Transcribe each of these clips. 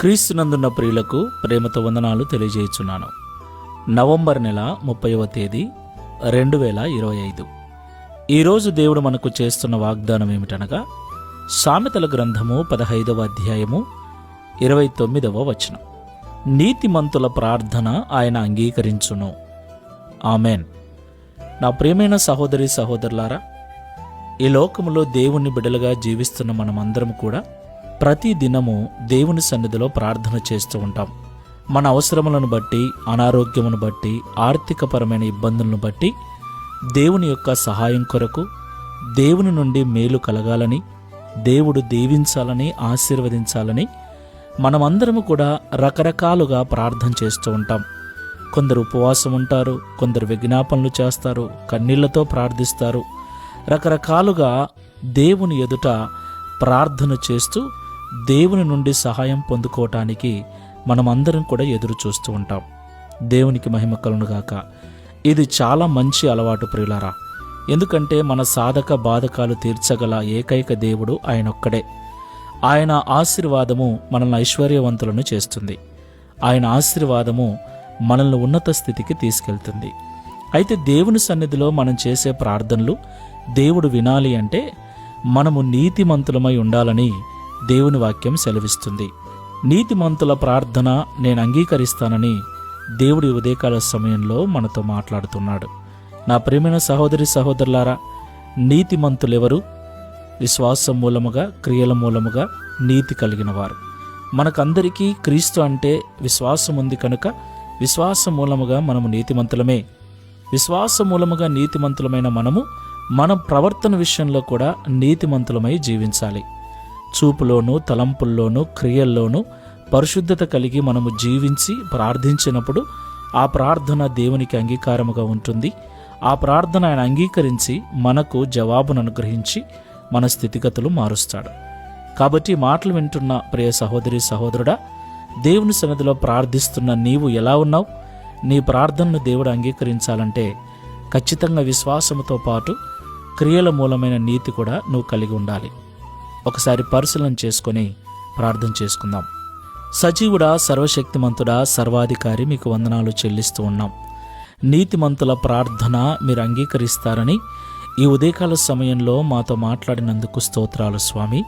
క్రీస్తునందున్న ప్రియులకు ప్రేమతో వందనాలు తెలియజేయుచున్నాను. నవంబర్ నెల ముప్పైవ తేదీ రెండు వేల ఇరవై ఐదు. ఈరోజు దేవుడు మనకు చేస్తున్న వాగ్దానం ఏమిటనగా సామెతల గ్రంథము పదహైదవ అధ్యాయము ఇరవై తొమ్మిదవ వచనం. నీతిమంతుల ప్రార్థన ఆయన అంగీకరించును. ఆమెన్. నా ప్రియమైన సహోదరి సహోదరులారా ఈ లోకములో దేవుని బిడలుగా జీవిస్తున్న మనమందరం కూడా ప్రతి దినము దేవుని సన్నిధిలో ప్రార్థన చేస్తూ ఉంటాం. మన అవసరములను బట్టి అనారోగ్యమును బట్టి ఆర్థికపరమైన ఇబ్బందులను బట్టి దేవుని యొక్క సహాయం కొరకు దేవుని నుండి మేలు కలగాలని దేవుడు దీవించాలని ఆశీర్వదించాలని మనమందరము కూడా రకరకాలుగా ప్రార్థన చేస్తూ ఉంటాం. కొందరు ఉపవాసం ఉంటారు కొందరు విజ్ఞాపనలు చేస్తారు కన్నీళ్ళతో ప్రార్థిస్తారు. రకరకాలుగా దేవుని ఎదుట ప్రార్థన చేస్తూ దేవుని నుండి సహాయం పొందుకోవటానికి మనమందరం కూడా ఎదురు చూస్తూ ఉంటాం. దేవునికి మహిమ కలునుగాక ఇది చాలా మంచి అలవాటు ప్రియులారా. ఎందుకంటే మన సాధక బాధకాలు తీర్చగల ఏకైక దేవుడు ఆయన ఒక్కడే ఆయన ఆశీర్వాదము మనల్ని ఐశ్వర్యవంతులను చేస్తుంది. ఆయన ఆశీర్వాదము మనల్ని ఉన్నత స్థితికి తీసుకెళ్తుంది. అయితే దేవుని సన్నిధిలో మనం చేసే ప్రార్థనలు దేవుడు వినాలి అంటే మనము నీతిమంతులమై ఉండాలని దేవుని వాక్యం సెలవిస్తుంది. నీతిమంతుల ప్రార్థన నేను అంగీకరిస్తానని దేవుడి ఉదయకాల సమయంలో మనతో మాట్లాడుతున్నాడు. నా ప్రియమైన సహోదరి సహోదరులారా నీతిమంతులెవరు? విశ్వాసం మూలముగా క్రియల మూలముగా నీతి కలిగిన వారు మనకందరికీ క్రీస్తు అంటే విశ్వాసం ఉంది కనుక విశ్వాసం మూలముగా మనము నీతిమంతులమే. విశ్వాసం మూలముగా నీతిమంతులమైన మనము మన ప్రవర్తన విషయంలో కూడా నీతిమంతులమై జీవించాలి. చూపులోను తలంపుల్లోనూ క్రియల్లోనూ పరిశుద్ధత కలిగి మనము జీవించి ప్రార్థించినప్పుడు ఆ ప్రార్థన దేవునికి అంగీకారముగా ఉంటుంది. ఆ ప్రార్థన ఆయన అంగీకరించి మనకు జవాబును అనుగ్రహించి మన స్థితిగతులు మారుస్తాడు. కాబట్టి మాటలు వింటున్న ప్రియ సహోదరి సహోదరుడా దేవుని సన్నిధిలో ప్రార్థిస్తున్న నీవు ఎలా ఉన్నావు? నీ ప్రార్థనను దేవుడు అంగీకరించాలంటే ఖచ్చితంగా విశ్వాసముతో పాటు క్రియల మూలమైన నీతి కూడా నువ్వు కలిగి ఉండాలి. ఒకసారి పరిశీలన చేసుకొని ప్రార్థన చేసుకుందాం. సజీవుడా సర్వశక్తిమంతుడా సర్వాధికారి మీకు వందనాలు చెల్లిస్తూ ఉన్నాం. నీతిమంతుల ప్రార్థన మీరు అంగీకరిస్తారని ఈ ఉదయకాల సమయంలో మాతో మాట్లాడినందుకు స్తోత్రాలు స్వామి.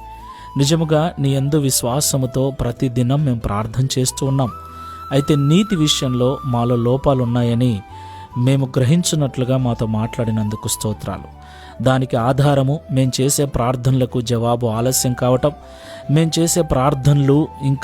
నిజముగా నీ యందు విశ్వాసముతో ప్రతిదినం మేము ప్రార్థన చేస్తూ ఉన్నాం. అయితే నీతి విషయంలో మాలో లోపాలు ఉన్నాయని మేము గ్రహించున్నట్లుగా మాతో మాట్లాడినందుకు స్తోత్రాలు. దానికి ఆధారము మేము చేసే ప్రార్థనలకు జవాబు ఆలస్యం కావటం. మేము చేసే ప్రార్థనలు ఇంకా